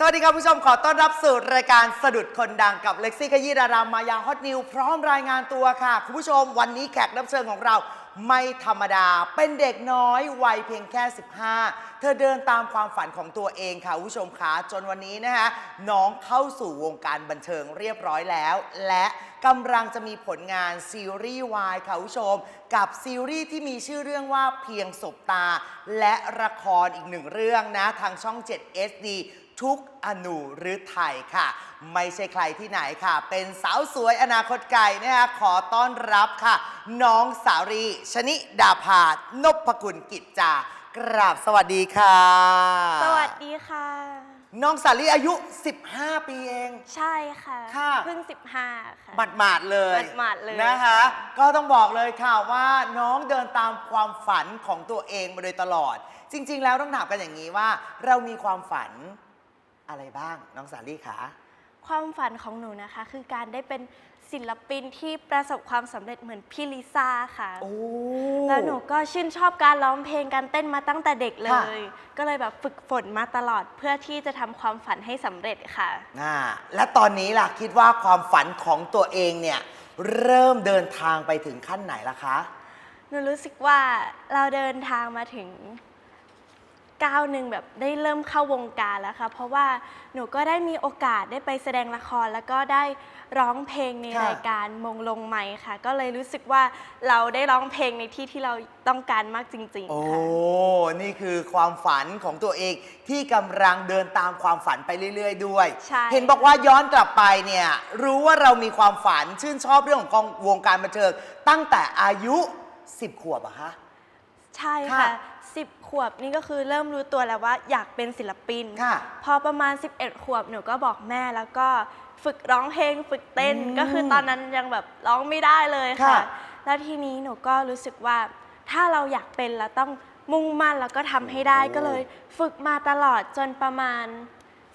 สวัสดีครับผู้ชมขอต้อนรับสู่รายการสะดุดคนดังกับเล็กซี่ขยี้ดารามายาฮอตนิวพร้อมรายงานตัวค่ะ คุณผู้ชมวันนี้แขกรับเชิญของเราไม่ธรรมดา เป็นเด็กน้อยวัยเพียงแค่ 15 เธอเดินตามความฝันของตัวเองค่ะคุณผู้ชมคะจนวันนี้นะคะน้องเข้าสู่วงการบันเทิงเรียบร้อยแล้ว และกำลังจะมีผลงานซีรีส์วายค่ะคุณผู้ชม กับซีรีส์ที่มีชื่อเรื่องว่าเพียงสบตา และละครอีกหนึ่งเรื่องนะทางช่อง 7 SD ทุกอนุหรือไทยค่ะ ไม่ใช่ใครที่ไหนค่ะ เป็นสาวสวยอนาคตไกลนะคะขอต้อนรับค่ะ น้องสาวรีชนิดาภานพกุลกิจจากราบสวัสดีค่ะ สวัสดีค่ะ น้องสาลีอายุ 15 ปีเอง ใช่ค่ะค่ะ เพิ่ง 15 ค่ะ หมาดหมาดๆเลยหมาดๆเลย นะคะค่ะก็ต้องบอกเลยค่ะว่าน้องเดินตามความฝันของตัวเองมาโดยตลอด จริง ๆ แล้วต้องถามกันอย่างนี้ว่า เรามีความฝัน อะไรบ้างน้องสาลีคะความฝันของหนูนะคะ คือการได้เป็นศิลปินที่ประสบความสำเร็จเหมือนพี่ลิซ่าค่ะ โอ้ แล้วหนูก็ชื่นชอบการร้องเพลงการเต้นมาตั้งแต่เด็กเลค่ะ ย ก็เลยแบบฝึกฝนมาตลอดเพื่อที่จะทำความฝันให้สำเร็จค่ะ อ่าและตอนนี้ล่ะคิดว่าความฝันของตัวเองเนี่ย เริ่มเดินทางไปถึงขั้นไหนล่ะคะ หนูรู้สึกว่าเราเดินทางมาถึง ก้าวหนึ่งแบบได้เริ่มเข้าวงการแล้วค่ะ เพราะว่าหนูก็ได้มีโอกาสได้ไปแสดงละคร แล้วก็ได้ร้องเพลงในค่ะ รายการมงลงไหมค่ะ ก็เลยรู้สึกว่าเราได้ร้องเพลงในที่ที่เราต้องการมากจริงโอ้ ๆค่ะ นี่คือความฝันของตัวเองที่กำลังเดินตามความฝันไปเรื่อย ๆ ด้วย ใช่ เห็นบอกว่าย้อนกลับไปเนี่ยรู้ว่าเรามีความฝันชื่นชอบเรื่องของวงการบันเทิงตั้งแต่อายุ 10 ขวบอะคะ ใช่ค่ะ ค่ะสิบขวบนี่ก็คือเริ่มรู้ตัวแล้วว่าอยากเป็นศิลปิน ค่ะ พอประมาณ 11 ขวบหนูก็บอกแม่แล้วก็ฝึกร้องเพลงฝึกเต้นอืมก็คือตอนนั้นยังแบบร้องไม่ได้เลยค่ะ ค่ะ แล้วทีนี้หนูก็รู้สึกว่า ถ้าเราอยากเป็นเราต้องมุ่งมั่นแล้วก็ทำให้ได้โอ้ก็เลย ฝึกมาตลอดจนประมาณ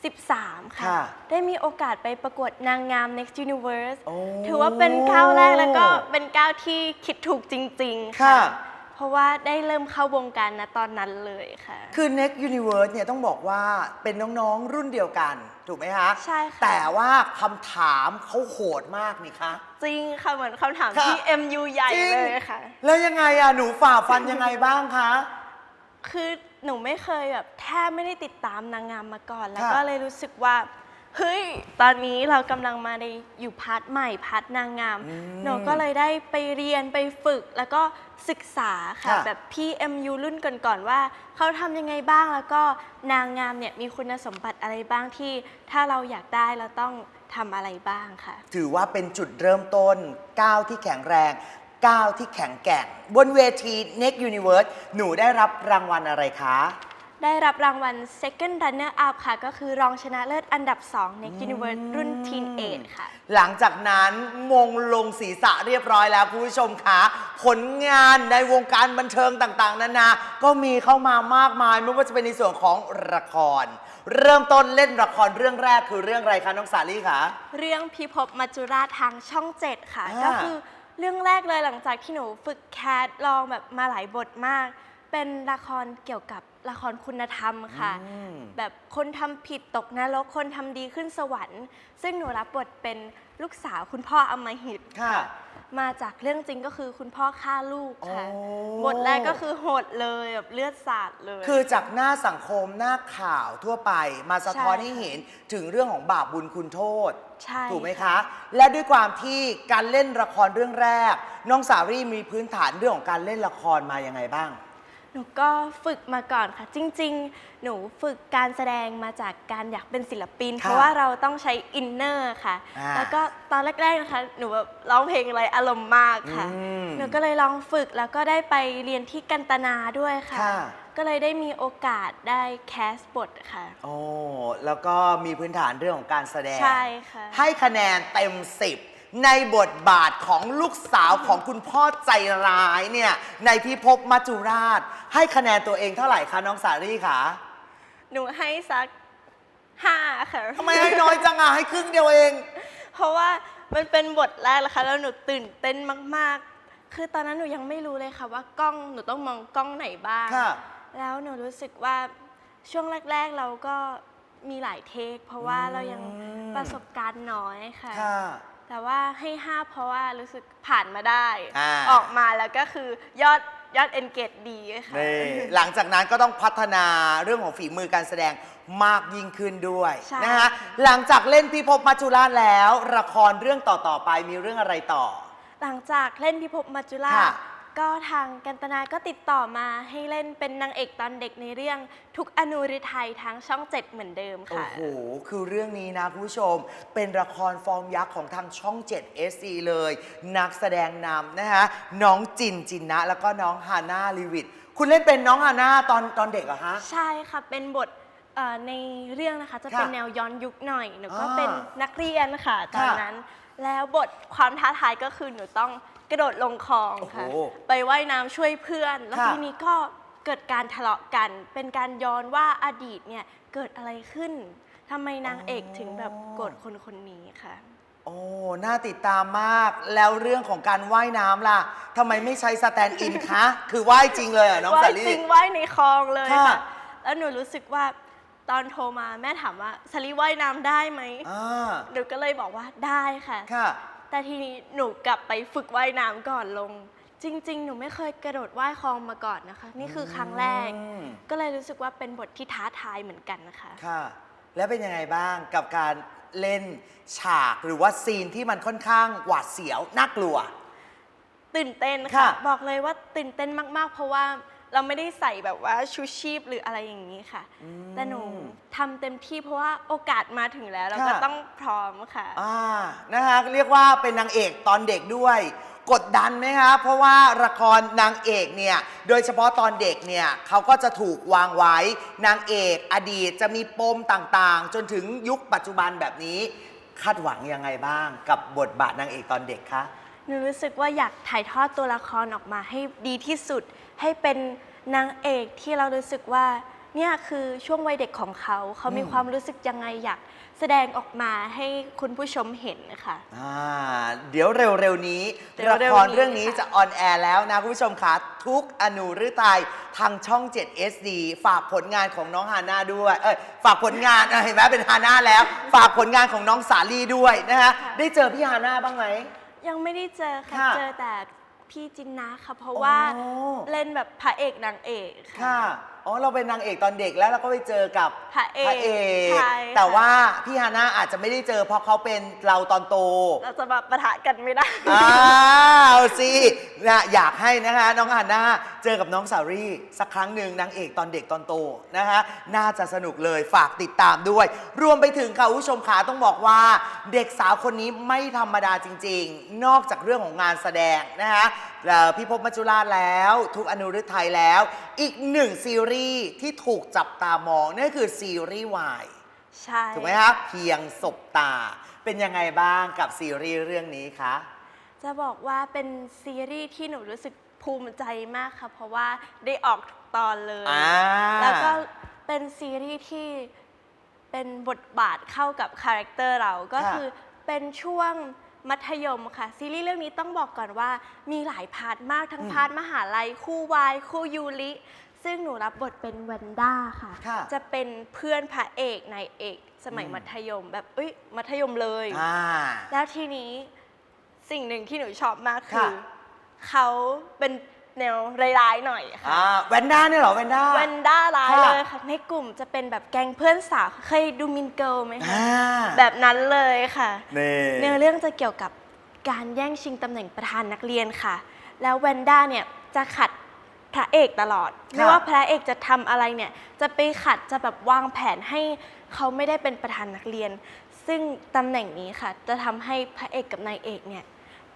13 ค่ะ ค่ะได้มีโอกาสไปประกวดนางงาม Next Universe โอ้ถือว่าเป็นก้าวแรกแล้วก็เป็นก้าวที่คิดถูกจริง ๆ ค่ะ ค่ะ เพราะว่าได้เริ่มเข้าวงการนะตอนนั้นเลยค่ะ คือ Next Universe เนี่ยต้องบอกว่าเป็นน้องๆรุ่นเดียวกัน ถูกไหมคะใช่ค่ะ แต่ว่าคำถามเขาโหดมากนี่คะ จริงค่ะเหมือนคำถามค่ะที่ MU ใหญ่จริง เลยค่ะ แล้วยังไงอะหนูฝ่าฟันยังไงบ้างคะ คือหนูไม่เคยแบบแทบไม่ได้ติดตามนางงามมาก่อน แล้วค่ะก็เลยรู้สึกว่าเฮ้ยตอนนี้เรากำลังมาในอยู่พาร์ทใหม่พาร์ทนางงาม อืม หนูก็เลยได้ไปเรียนไปฝึก แล้วก็ ศึกษาค่ะ ค่ะ แบบพี่ MU รุ่นก่อนๆว่า เขาทำยังไงบ้างแล้วก็นางงามเนี่ยมีคุณสมบัติอะไรบ้างที่ ถ้าเราอยากได้เราต้องทำอะไรบ้างค่ะ ถือว่าเป็นจุดเริ่มต้นก้าวที่แข็งแรงก้าวที่แข็งแกร่ง บนเวที Next Universe หนูได้รับรางวัลอะไรคะ ได้รับรางวัล Second Runner Up ค่ะ ก็คือรองชนะเลิศอันดับ2 Next Universe รุ่น Teen Age ค่ะ หลังจากนั้นมงลงศีรษะเรียบร้อยแล้วคุณผู้ชมคะผลงานในวงการบันเทิงต่างๆ นานา ก็มีเข้ามามากมาย ไม่ว่าจะเป็นในส่วนของละคร เริ่มต้นเล่นละครเรื่องแรกคือเรื่องอะไรคะน้องสาลี่คะเรื่องพิภพมัจจุราชทางช่อง 7 ค่ะอ่าก็คือเรื่องแรกเลยหลังจากที่หนูฝึกแคสลองแบบมาหลายบทมาก เป็นละครเกี่ยวกับ ละครคุณธรรมค่ะ อืม แบบคนทำผิดตกนรกคนทำดีขึ้นสวรรค์ ซึ่งหนูรับบทเป็นลูกสาวคุณพ่ออำมหิตค่ะ มาจากเรื่องจริงก็คือคุณพ่อฆ่าลูกค่ะโอ้ บทแรกก็คือโหดเลยแบบเลือดสาดเลย คือจากหน้าสังคมหน้าข่าวทั่วไป มาสะท้อนใช่ ให้เห็นถึงเรื่องของบาปบุญคุณโทษ ใช่ถูกไหมคะ และด้วยความที่การเล่นละครเรื่องแรก น้องสารีมีพื้นฐานเรื่องของการเล่นละครมายังไงบ้าง หนูก็ฝึกมาก่อนค่ะ จริง ๆ หนูฝึกการแสดงมาจากการอยากเป็นศิลปิน ค่ะเพราะว่าเราต้องใช้อินเนอร์ค่ะ อ่าแล้วก็ตอนแรกๆนะคะ หนูแบบร้องเพลงอะไรอารมณ์มากค่ะ อืมหนูก็เลยลองฝึกแล้วก็ได้ไปเรียนที่กันตนาด้วยค่ะ ค่ะ ก็เลยได้มีโอกาสได้แคสบทค่ะ โอ้แล้วก็มีพื้นฐานเรื่องของการแสดง ใช่ค่ะ ให้คะแนนเต็ม 10 ในบทบาทของลูกสาวของคุณพ่อใจร้ายเนี่ย ในพิภพมัจจุราช ให้คะแนนตัวเองเท่าไหร่คะน้องสาลี่คะหนูให้สักห้าค่ะทำไมให้น้อยจังอะให้ครึ่งเดียวเอง เพราะว่ามันเป็นบทแรกนะคะแล้วหนูตื่นเต้นมาก ๆ คือตอนนั้นหนูยังไม่รู้เลยค่ะว่ากล้องหนูต้องมองกล้องไหนบ้าง ค่ะ แล้วหนูรู้สึกว่าช่วงแรก ๆ เราก็มีหลายเทค เพราะว่าอืมเรายังประสบการณ์น้อยค่ะ ค่ะ แต่ว่าให้ห้าเพราะว่ารู้สึกผ่านมาได้ อ่า ออกมาแล้วก็คือยอดยอด engage ดีค่ะ นี่หลังจากนั้นก็ต้องพัฒนาเรื่องของฝีมือการแสดงมากยิ่งขึ้นด้วยใช่ นะฮะหลังจากเล่นพิภพมัจจุราชแล้ว ละครเรื่องต่อ ๆ ไปมีเรื่องอะไรต่อ หลังจากเล่นพิภพมัจจุราค่ะช ก็ทางกันตนาก็ติดต่อมาให้เล่นเป็นนางเอกตอนเด็กในเรื่องทุกอนูริไทยทางช่องเจ็ดเหมือนเดิมโอ้ค่ะ โห คือเรื่องนี้นะคุณผู้ชม เป็นละครฟอร์มยักษ์ของทางช่อง 7 SC เลย นักแสดงนำนะฮะน้องจินจินนะ แล้วก็น้องฮาน่าลิวิทคุณเล่นเป็นน้องฮาน่าตอนตอนเด็กเหรอฮะ ใช่ค่ะเป็นบทเอ่อในเรื่องนะคะจะเป็นค่ะแนวย้อนยุคหน่อยหนูก็อ่าเป็นนักเรียนค่ะตอนค่ะ นั้น แล้วบทความท้าทายก็คือหนูต้องกระโดดลงคลองค่ะ โอ้โห ไปว่ายน้ำช่วยเพื่อน แล้วค่ะ ทีนี้ก็เกิดการทะเลาะกัน เป็นการย้อนว่าอดีตเนี่ยเกิดอะไรขึ้นทำไมนางเอกถึงแบบโกรธคนคนนี้ค่ะ โอ้ น่าติดตามมาก แล้วเรื่องของการว่ายน้ำล่ะ ทำไมไม่ใช้สแตนด์อินคะ คือว่ายจริงเลยเหรอน้องว่าสายจลีริงว่ายในคลองเลยค่ะ ค่ะแล้วหนูรู้สึกว่า ตอนโทรมาแม่ถามว่าสลีว่ายน้ำได้ไหมอ่าหนูก็เลยบอกว่าได้ค่ะ ค่ะ แต่ทีนี้หนูกลับไปฝึกว่ายน้ำก่อนลง จริง ๆ หนูไม่เคยกระโดดว่ายคลองมาก่อนนะคะ นี่คือครั้งแรก อืม ก็เลยรู้สึกว่าเป็นบทที่ท้าทายเหมือนกันนะคะ ค่ะ แล้วเป็นยังไงบ้างกับการเล่นฉากหรือว่าซีนที่มันค่อนข้างหวาดเสียวน่ากลัว ตื่นเต้นค่ะ ค่ะ บอกเลยว่าตื่นเต้นมาก ๆ เพราะว่า เราไม่ได้ใส่แบบว่าชูชีพหรืออะไรอย่างนี้ค่ะแต่หนูทำเต็มที่เพราะว่าโอกาสมาถึงแล้วเราก็ค่ะ ต้องพร้อมค่ะ อ่านะคะเรียกว่าเป็นนางเอกตอนเด็กด้วย กดดันไหมคะเพราะว่าละครนางเอกเนี่ยโดยเฉพาะตอนเด็กเนี่ยเขาก็จะถูกวางไว้นางเอกอดีตจะมีปมต่างๆ จนถึงยุคปัจจุบันแบบนี้ คาดหวังยังไงบ้างกับบทบาทนางเอกตอนเด็กคะ หนูรู้สึกว่าอยากถ่ายทอดตัวละครออกมาให้ดีที่สุด ให้เป็นนางเอกที่เรารู้สึกว่าเนี่ยคือช่วงวัยเด็กของเขา เขามีอืมความรู้สึกยังไงอยากแสดงออกมาให้คุณผู้ชมเห็นค่ะอ่าเดี๋ยวเร็วๆนี้เร็ละวๆครนี้เรื่องนี้ค่ะ จะออนแอร์แล้วนะคุณผู้ชมคะทุกอนุฤทัยทางช่อง 7 SD ฝากผลงานของน้องฮาน่าด้วย เอ้ยฝากผลงานอะเห็นไหมเป็นฮาน่าแล้ว ฝากผลงานของน้องสาลีด้วยนะคะได้เจอพี่ฮาน่าบ้างไหม ยังไม่ได้เจอค่ะค่ะเจอแต่พี่จินนะค่ะ เพราะว่าอ๋อ เล่นแบบพระเอกนางเอกค่ะ อ๋อเราเป็นนางเอกตอนเด็กแล้วเราก็ไปเจอกับพระเอกกใช่ค่ะแต่ว่าพี่ฮาน่าอาจจะไม่ได้เจอเพราะเขาเป็นเราตอนโต เราจะมาปะทะกันไม่ได้อ้าวสินะอยากให้นะคะน้องฮาน่าเจอกับน้องสารี่ สักครั้งหนึ่งนางเอกตอนเด็กตอนโตนะคะน่าจะสนุกเลยฝากติดตามด้วย รวมไปถึงค่ะคุณผู้ชมขาต้องบอกว่า เด็กสาวคนนี้ไม่ธรรมดาจริง ๆ นอกจากเรื่องของงานแสดงนะคะ เอ่อพี่พบมัจจุราชแล้ว ทุกอนุฤทัยแล้ว อีกหนึ่งซีรีส์ที่ถูกจับตามองนั่นคือซีรีส์วายใช่ถูกไหมคะเพียงศบตา เป็นยังไงบ้างกับซีรีส์เรื่องนี้คะจะบอกว่าเป็นซีรีส์ที่หนูรู้สึกภูมิใจมากค่ะเพราะว่าได้ออกทุกตอนเลยอ่าแล้วก็เป็นซีรีส์ที่เป็นบทบาทเข้ากับคาแรคเตอร์เราก็ค่ะคือเป็นช่วง มัธยมค่ะ ซีรีส์เรื่องนี้ต้องบอกก่อนว่า มีหลายพาร์ทมากทั้งอืมพาร์ทมหาลัย คู่วาย คู่ยูริ ซึ่งหนูรับบทเป็นแวนด้าค่ะ ค่ะจะเป็นเพื่อนพระเอกนายเอก สมัยอืม มัธยม แบบเอ้ยมัธยมเลย อ่า แล้วทีนี้สิ่งหนึ่งที่หนูชอบมากคืค่ะ อเขาเป็น แนวร้ายๆหน่อยค่ะอ่าแวนด้าเนี่ยเหรอแวนด้า แวนด้าร้ายค่ะ เลยค่ะ ในกลุ่มจะเป็นแบบแก๊งเพื่อนสาวเคยดูมินเกิลไหมคะอ่าแบบนั้นเลยค่ะ นี่ เนื้อเรื่องจะเกี่ยวกับการแย่งชิงตำแหน่งประธานนักเรียนค่ะ แล้วแวนด้าเนี่ยจะขัดพระเอกตลอด ไม่ว่าพระเอกจะทำอะไรเนี่ย จะไปขัดจะแบบวางแผนให้เขาไม่ได้เป็นประธานนักเรียน ซึ่งตำแหน่งนี้ค่ะ จะทำให้พระเอกกับนายเอกเนี่ย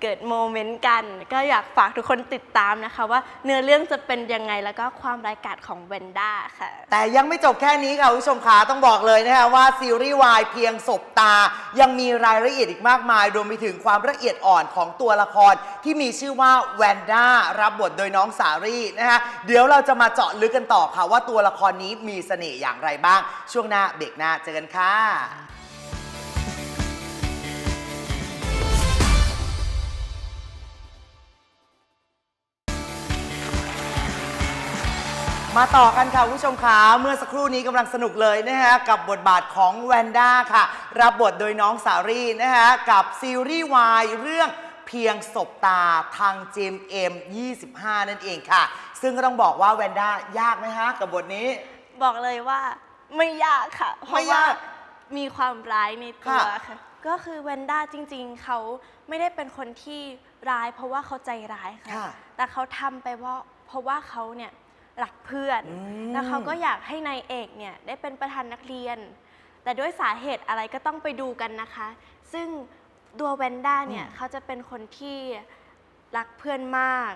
เกิดโมเมนต์กัน ก็อยากฝากทุกคนติดตามนะคะ ว่าเนื้อเรื่องจะเป็นยังไงแล้วก็ความร้ายกาจของแวนด้าค่ะ แต่ยังไม่จบแค่นี้ค่ะคุณผู้ชมขาต้องบอกเลยนะคะว่าซีรีส์วายเพียงศบตา ยังมีรายละเอียดอีกมากมายรวมไปถึงความละเอียดอ่อนของตัวละคร ที่มีชื่อว่าแวนด้ารับบทโดยน้องสารีนะคะเดี๋ยวเราจะมาเจาะลึกกันต่อค่ะว่าตัวละครนี้มีเสน่ห์อย่างไรบ้าง ช่วงหน้าเบรกหน้าเจอกันค่ะ มมาต่อกันค่ะคุณผู้ชมขาเมื่อสักครู่นี้กำลังสนุกเลยนะฮะกับบทบาทของแวนด้าค่ะ รับบทโดยน้องสารีนะฮะกับซีรีส์วายเรื่องเพียงศบตาทางจีมเอ็ม25 นั่นเองค่ะ ซึ่งก็ต้องบอกว่าแวนด้ายากไหมฮะกับบทนี้ บอกเลยว่าไม่ยากค่ะ เพไม่ราะว่ายากมีความร้ายในตัวค่ะ ค่ะ ก็คือแวนด้าจริงๆ เขาไม่ได้เป็นคนที่ร้าย เพราะว่าเขาใจร้ายค่ะ ค่ะ แต่เขาทำไปว่าเพราะว่าเขาเนี่ย รักเพื่อนอืมแล้วเขาก็อยากให้นายเอกเนี่ยได้เป็นประธานนักเรียน แต่ด้วยสาเหตุอะไรก็ต้องไปดูกันนะคะ ซึ่งตัวแวนด้าเนี่ยเขาจะเป็นคนที่รักเพื่อนมาก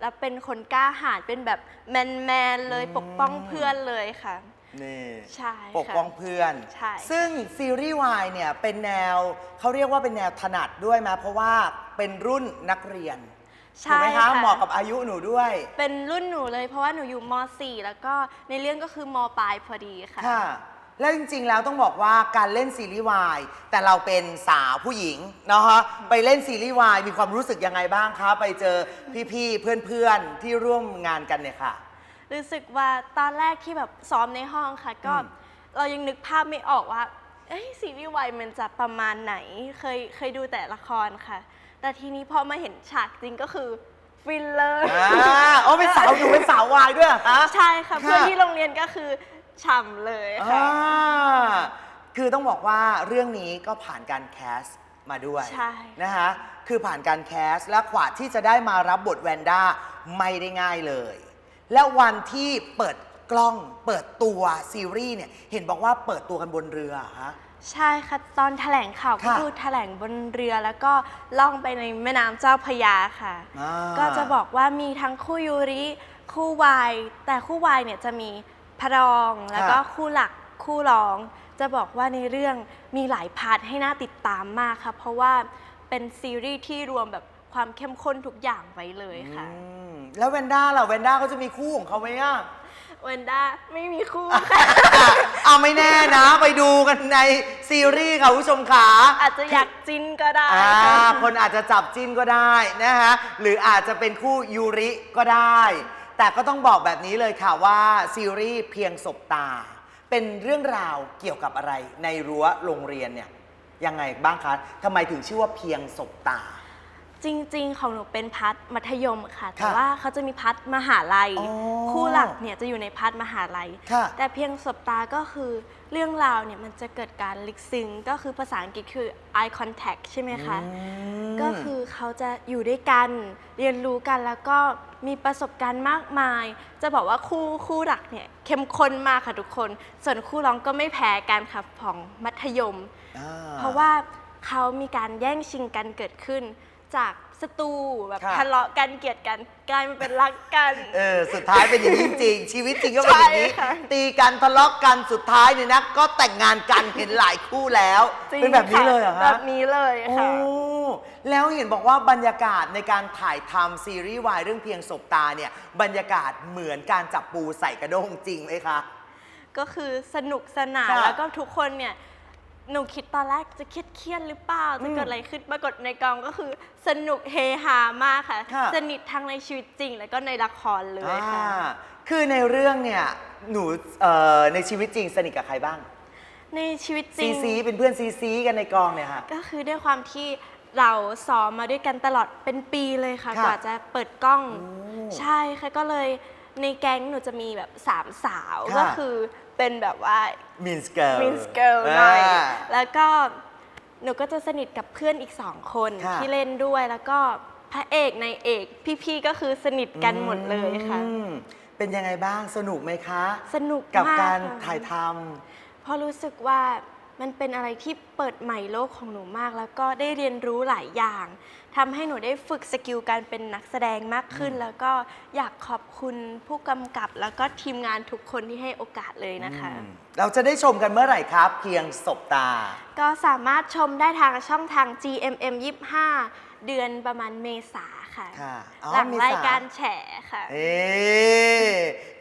แล้วเป็นคนกล้าหาญเป็นแบบแมนๆเลยปกป้องเพื่อนเลยค่ะ นี่ใช่ค่ะ ปกป้องเพื่อน ใช่ ซึ่งซีรีส์วายเนี่ยเป็นแนวเขาเรียกว่าเป็นแนวถนัดด้วยไหมเพราะว่าเป็นรุ่นนักเรียน ถูกใช่ไหมคะค่ะเหมาะกับอายุหนูด้วย เป็นรุ่นหนูเลยเพราะว่าหนูอยู่ม .4 แล้วก็ในเรื่องก็คือมปลายพอดีค่ะ ค่ะ แล้วจริงๆ แล้วต้องบอกว่าการเล่นซีรีส์วายแต่เราเป็นสาวผู้หญิงเนาะฮะไปเล่นซีรีส์วายมีความรู้สึกยังไงบ้างคะ ไปเจอพี่ๆ เพื่อนๆ ที่ร่วมงานกันเนี่ยค่ะ รู้สึกว่าตอนแรกที่แบบซ้อมในห้องค่ะ ก็อืม เรายังนึกภาพไม่ออกว่าเอ้ยซีรีส์วายมันจะประมาณไหนเคยเคยดูแต่ละครค่ะ แต่ทีนี้พอมาเห็นฉากจริงก็คือฟินเลย อ่าโอ้เป็นสาวหนูเป็นสาววายด้วยเหรอคะ ใช่ค่ะค่ะ เพื่อนที่โรงเรียนก็คือฉ่ำเลยค่ะ อ่าคือต้องบอกว่าเรื่องนี้ก็ผ่านการแคสต์มาด้วยใช่ นะคะคือผ่านการแคสต์และกว่าที่จะได้มารับบทแวนด้าไม่ได้ง่ายเลย และวันที่เปิดกล้องเปิดตัวซีรีส์เนี่ย เห็นบอกว่าเปิดตัวกันบนเรือเหรอฮะ ใช่ค่ะ ตอนแถลงข่าวก็ค่ะคือแถลงบนเรือแล้วก็ล่องไปในแม่น้ำเจ้าพระยาค่ะ อ่า ก็จะบอกว่ามีทั้งคู่ยูริคู่วาย แต่คู่วายเนี่ยจะมีพระรองแล้วก็คู่หลักคู่รอง จะบอกว่าในเรื่องมีหลายพาร์ทให้น่าติดตามมากค่ะ เพราะว่าเป็นซีรีส์ที่รวมแบบความเข้มข้นทุกอย่างไว้เลยค่ะ อืมแล้วแวนด้าล่ะแวนด้าเขาจะมีคู่ของเขาไหมอะ เวนด้าไม่มีคู่ค่ะ เอาไม่แน่นะ ไปดูกันในซีรีส์ค่ะคุณผู้ชมขาอาจจะอยากจิ้นก็ได้อ่าค่ะ คนอาจจะจับจิ้นก็ได้นะฮะ หรืออาจจะเป็นคู่ยูริก็ได้ แต่ก็ต้องบอกแบบนี้เลยค่ะว่าซีรีส์เพียงศบตา เป็นเรื่องราวเกี่ยวกับอะไรในรั้วโรงเรียนเนี่ยยังไงบ้างคะทำไมถึงชื่อว่าเพียงศบตา จริงๆ ของหนูเป็นพัฒน์มัธยมค่ะ แต่ค่ะว่าเขาจะมีพัฒน์มหาลัย อ๋อคู่หลักเนี่ยจะอยู่ในพัฒน์มหาลัย ค่ะ แต่เพียงสบตาก็คือเรื่องราวเนี่ยมันจะเกิดการลึกซึ้งก็คือภาษาอังกฤษคือ eye contact ใช่ไหมคะ อืม ก็คือเขาจะอยู่ด้วยกันเรียนรู้กันแล้วก็มีประสบการณ์มากมาย จะบอกว่าคู่คู่หลักเนี่ยเข้มข้นมากค่ะทุกคน ส่วนคู่ร้องก็ไม่แพ้กันค่ะของมัธยม อ่เพราะว่าเขามีการแย่งชิงกันเกิดขึ้น จากศัตรูแบบค่ะ ทะเลาะกันเกลียดกันกลายมาเป็นรักกัน เออสุดท้ายเป็นอย่างนี้จริงๆชีวิตจริงก็เป็นอย่างนี้ ใช่ค่ะตีกันทะเลาะกันสุดท้ายเนี่ยนะก็แต่งงานกันเห็นหลายคู่แล้ว จริงเป็นแบบนี้ค่ะเลยเหรอแบคะบนี้เลยโอ้ค่ะแล้วเห็นบอกว่าบรรยากาศในการถ่ายทำซีรีส์วายเรื่องเพียงศบตาเนี่ยบรรยากาศเหมือนการจับปูใส่กระด้งจริงไหมคะ ก็คือสนุกสนานค่ะแล้วก็ทุกคนเนี่ย หนูคิดตอนแรกจะเครียดเครียดๆหรือเปล่า จะเกิดอะไรขึ้นปรากฏในกองก็คือสนุกเฮฮามากค่ะ ค่ะ สนิททั้งในชีวิตจริง แล้วก็ในละครเลยค่ะ อ่าคือในเรื่องเนี่ย หนูเอ่อในชีวิตจริงสนิทกับใครบ้าง ในชีวิตจซีริง ซีเป็นเพื่อนซีซีกันในกองเนี่ยค่ะ ก็คือด้วยความที่เราซ้อมมาด้วยกันตลอดเป็นปีเลยค่ะ ค่ะกว่าจะเปิดกล้องโอ้ใช่ค่ะก็เลยในแก๊งหนูจะมีแบบสามสาวค่ะก็คือ เป็นแบบว่า มินสเกิล มินสเกิลหน่อย แล้วก็หนูก็จะสนิทกับเพื่อนอีกสองคนค่ะ ที่เล่นด้วยแล้วก็พระเอกในายเอกพี่ๆก็คือสนิทกันหมดเลยค่ะอืมเป็นยังไงบ้างสนุกไหมคะ สนุกกับมากการค่ะถ่ายทเพราะรู้สึกว่ามันเป็นอะไรที่เปิดใหม่โลกของหนูมาก แล้วก็ได้เรียนรู้หลายอย่าง ทำให้หนูได้ฝึกสกิลการเป็นนักแสดงมากขึ้น แล้วก็อยากขอบคุณผู้กำกับ แล้วก็ทีมงานทุกคนที่ให้โอกาสเลยำนะคะ อืมเราจะได้ชมกันเมื่อไหร่ครับ เพียงศบตา ก็สามารถชมได้ทางช่องทาง GMM 25 เดือนประมาณเมษาค่ะ ค่ะอ๋อหลังเมษารายการแฉค่ะ เอ๊ะ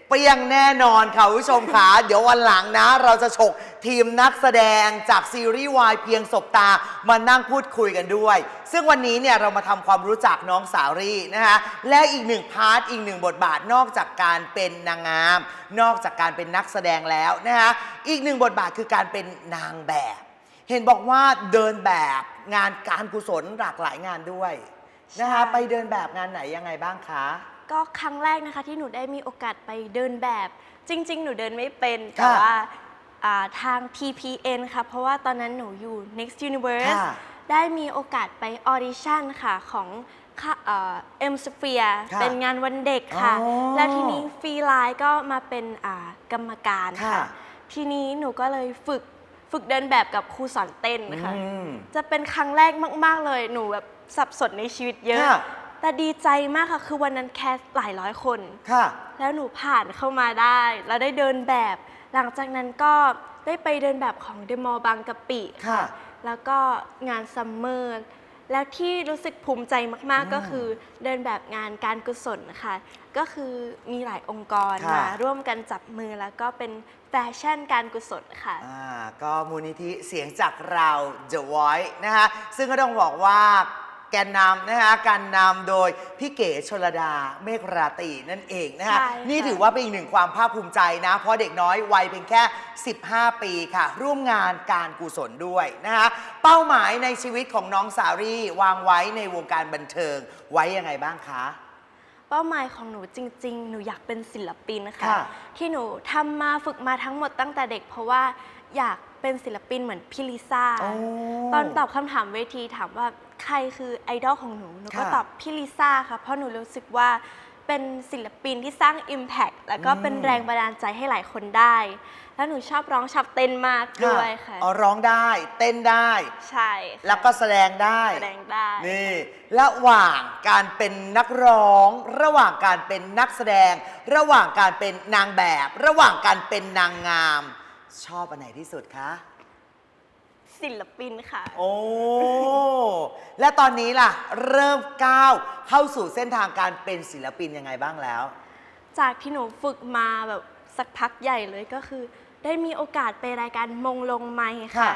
เปรี้ยงแน่นอนค่ะคุณผู้ชมค่ะเดี๋ยววันหลังนะ เราจะฉกทีมนักแสดงจากซีรีส์วายเพียงศบตามานั่งพูดคุยกันด้วย ซึ่งวันนี้เนี่ยเรามาทำความรู้จักน้องสาวรีนะคะและอีกหนึ่งพาร์ทอีกหนึ่งบทบาทนอกจากการเป็นนางงาม นอกจากการเป็นนักแสดงแล้วนะคะอีกหนึ่งบทบาทคือการเป็นนางแบบ เห็นบอกว่าเดินแบบงานการกุศลหลากหลายงานด้วยนะคะไปเดินแบบงานไหนยังไงบ้างคะ ก็ครั้งแรกนะคะที่หนูได้มีโอกาสไปเดินแบบ จริง ๆ หนูเดินไม่เป็นแต่ค่ะว่าอ่าทาง TPN ค่ะ เพราะว่าตอนนั้นหนูอยู่ Next Universe ค่ะ ได้มีโอกาสไปออดิชั่นค่ะของค่ะเอ็มสเฟียค่ะเป็นงานวันเด็กค่ะ อ๋อและทีนี้ฟรีไลน์ก็มาเป็นอ่ากรรมการค่ะ ค่ะ ทีนี้หนูก็เลยฝึกฝึกเดินแบบกับครูสอนเต้นค่ะ อืม จะเป็นครั้งแรกมาก ๆ เลย หนูแบบสับสนในชีวิตเยอะ ค่ะ แต่ดีใจมากค่ะคือวันนั้นแคสหลายร้อยคน ค่ะ แล้วหนูผ่านเข้ามาได้ แล้วได้เดินแบบ หลังจากนั้นก็ได้ไปเดินแบบของเดมอลบางกะปิค่ะ แล้วก็งานซัมเมอร์ แล้วที่รู้สึกภูมิใจมากอืมๆก็คือเดินแบบงานการกุศลค่ะ ก็คือมีหลายองค์กรค่ะ มาร่วมกันจับมือแล้วก็เป็นแฟชั่นการกุศลค่ะ อ่าก็มูลนิธิเสียงจากเรา The Voice นะคะซึ่งก็ต้องบอกว่า แกนนำนะคะการนำโดยพี่เก๋ชลดาเมฆราตรีนั่นเองนะคะใช่ค่ะ นี่ถือว่าเป็นอีกหนึ่งความภาคภูมิใจนะ เพราะเด็กน้อยวัยเพียงแค่ 15 ปีค่ะ ร่วมงานการกุศลด้วยนะคะเป้าหมายในชีวิตของน้องสารีวางไว้ในวงการบันเทิงไว้ยังไงบ้างคะ เป้าหมายของหนูจริง ๆ หนูอยากเป็นศิลปินค่ะ ค่ะ ที่หนูทำมาฝึกมาทั้งหมดตั้งแต่เด็ก เพราะว่าอยากเป็นศิลปินเหมือนพี่ลิซ่าโอ้ตอนตอบคำถามเวทีถามว่า ใครคือไอดอลของหนู หนูก็ค่ะตอบพี่ลิซ่าค่ะ เพราะหนูรู้สึกว่าเป็นศิลปินที่สร้าง Impact แล้วก็เป็นอืม แรงบันดาลใจให้หลายคนได้ แล้วหนูชอบร้องชอบเต้นมากด้วยค่ะ อ๋อร้องได้เต้นได้ ใช่ค่ะแล้วก็แสดงได้ แสดงได้ นี่ระหว่างการเป็นนักร้อง ระหว่างการเป็นนักแสดง ระหว่างการเป็นนางแบบ ระหว่างการเป็นนางงาม ชอบอันไหนที่สุดคะ ศิลปินค่ะ โอ้ และตอนนี้ล่ะ เริ่มก้าวเข้าสู่เส้นทางการเป็นศิลปินยังไงบ้างแล้ว จากที่หนูฝึกมาแบบสักพักใหญ่เลยก็คือ ได้มีโอกาสไปรายการมงลงไม้ค่ะ ค่ะ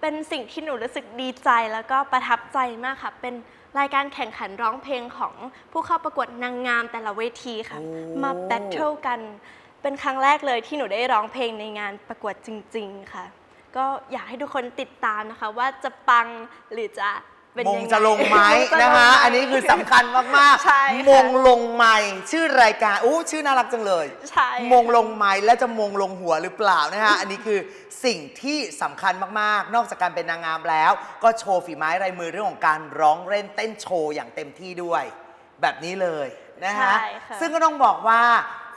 เป็นสิ่งที่หนูรู้สึกดีใจแล้วก็ประทับใจมากค่ะ เป็นรายการแข่งขันร้องเพลงของผู้เข้าประกวดนางงามแต่ละเวทีค่ะ โอ้ มาแบทเทิลกัน เป็นครั้งแรกเลยที่หนูได้ร้องเพลงในงานประกวดจริง ๆ ค่ะ ก็อยากให้ทุกคนติดตามนะคะ ว่าจะปังหรือจะเป็นมยังงไงจะลงไหมมงจลนะคะงไหมอันนี้คือสำคัญมากใช่ค่ะมงลงไหมชื่อรายการอู้ชื่อน่ารักจังเลย ใช่ค่ะ มงลงไม้และจะมงลงหัวหรือเปล่านะฮะอันนี้คือสิ่งที่สำคัญมากๆ นอกจากการเป็นนางงามแล้ว ก็โชว์ฝีไม้ลายมือเรื่องของการร้องเล่นเต้นโชว์อย่างเต็มที่ด้วย แบบนี้เลยนะฮะใช่ค่ะ ซึ่งก็ต้องบอกว่า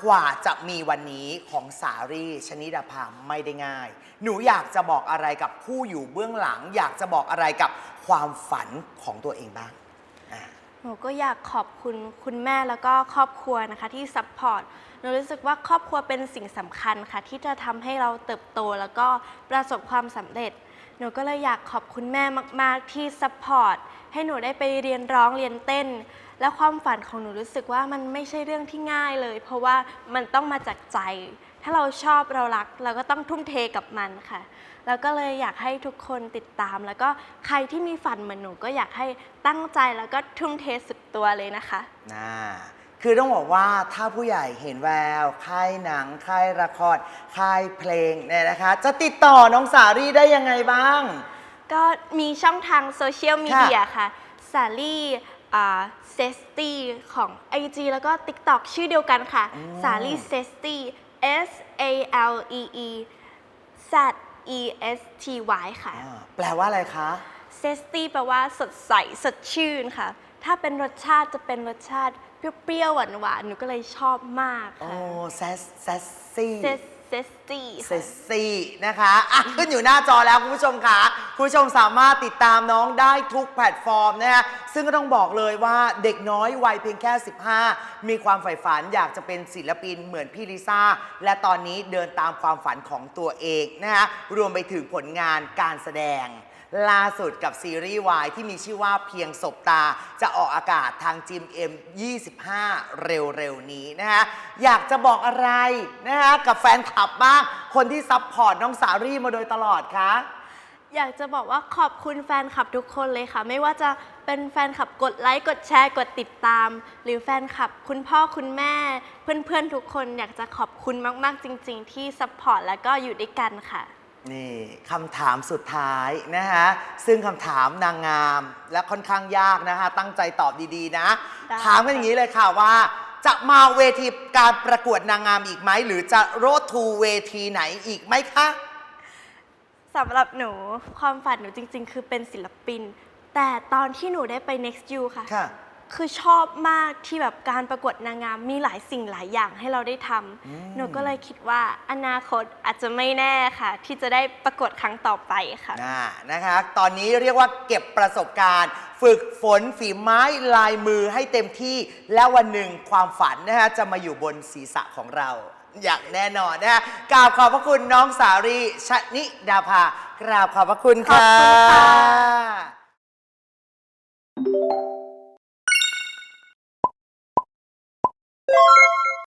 กว่าจะมีวันนี้ของสารีชนิดาภาไม่ได้ง่าย หนูอยากจะบอกอะไรกับผู้อยู่เบื้องหลัง อยากจะบอกอะไรกับความฝันของตัวเองบ้างอะ หนูก็อยากขอบคุณคุณแม่แล้วก็ครอบครัวนะคะที่ซัพพอร์ต หนูรู้สึกว่าครอบครัวเป็นสิ่งสำคัญค่ะ ที่จะทำให้เราเติบโตแล้วก็ประสบความสำเร็จ หนูก็เลยอยากขอบคุณแม่มาก ๆ ที่ซัพพอร์ตให้หนูได้ไปเรียนร้องเรียนเต้น และความฝันของหนูรู้สึกว่ามันไม่ใช่เรื่องที่ง่ายเลย เพราะว่ามันต้องมาจากใจ ถ้าเราชอบเรารัก เราก็ต้องทุ่มเทกับมันค่ะ แล้วก็เลยอยากให้ทุกคนติดตาม แล้วก็ใครที่มีฝันเหมือนหนูก็อยากให้ตั้งใจแล้วก็ทุ่มเทสุดตัวเลยนะคะนะคือต้องบอกว่าถ้าผู้ใหญ่เห็นแววค่ายหนัง ค่ายละครค่ายเพลงเนี่ยนะคะ จะติดต่อน้องสารีได้ยังไงบ้าง ก็มีช่องทางโซเชียลมีเดียค่ะสาลี่ เซสตี้ของ IG แล้วก็ TikTok ชื่อเดียวกันค่ะ อ๋อ สาลี่เซสตี้ S A L E E Z E S T Y ค่ะ อ่าแปลว่าอะไรคะ เซสตี้แปลว่าสดใสสดชื่นค่ะ ถ้าเป็นรสชาติจะเป็นรสชาติเปรี้ยวๆหวานๆหนูก็เลยชอบมากโอ้ค่ะเซสเซสซี่ เซสเซสซี่เซสซี่นะคะอะขึ้นอยู่หน้าจอแล้วคุณผู้ชมค่ะ คุณผู้ชมสามารถติดตามน้องได้ทุกแพลตฟอร์มนะฮะซึ่งก็ต้องบอกเลยว่าเด็กน้อยวัยเพียงแค่ 15 มีความใฝ่ฝันอยากจะเป็นศิลปินเหมือนพี่ลิซ่า และตอนนี้เดินตามความฝันของตัวเองนะฮะรวมไปถึงผลงานการแสดง ล่าสุดกับซีรีส์วายที่มีชื่อว่าเพียงศบตา จะออกอากาศทางจิม M25 เร็วๆ นี้นะคะอยากจะบอกอะไรนะคะกับแฟนคลับบ้าง คนที่ซัพพอร์ตน้องสารี่มาโดยตลอดคะ อยากจะบอกว่าขอบคุณแฟนคลับทุกคนเลยค่ะ ไม่ว่าจะเป็นแฟนคลับกดไลค์กดแชร์กดติดตาม หรือแฟนคลับคุณพ่อคุณแม่ เพื่อนๆทุกคนอยากจะขอบคุณมากๆจริง ๆ ที่ซัพพอร์ตแล้วก็อยู่ด้วยกันค่ะ นี่คำถามสุดท้ายนะคะซึ่งคำถามนางงามและค่อนข้างยากนะคะตั้งใจตอบดีๆนะ ได้ ถามกันอย่างนี้เลยค่ะว่า จะมาเวทีการประกวดนางงามอีกไหม หรือจะโรดทูเวทีไหนอีกไหมคะ สำหรับหนูความฝันหนูจริง ๆ คือเป็นศิลปิน แต่ตอนที่หนูได้ไป next you ค่ะ ค่ะ คือชอบมากที่แบบการประกวดนางงามมีหลายสิ่งหลายอย่างให้เราได้ทำอืมหนูก็เลยคิดว่าอนาคตอาจจะไม่แน่ค่ะ ที่จะได้ประกวดครั้งต่อไปค่ะอ่านะคะ ตอนนี้เรียกว่าเก็บประสบการณ์ ฝึกฝนฝีไม้ลายมือให้เต็มที่ และวันหนึ่งความฝันนะคะจะมาอยู่บนศีรษะของเรา อย่างแน่นอนนะคะกราบขอบพระคุณน้องสารีชนิดาภากราบขอบพระคุณขอบค่ะคุณค่ะ Bye.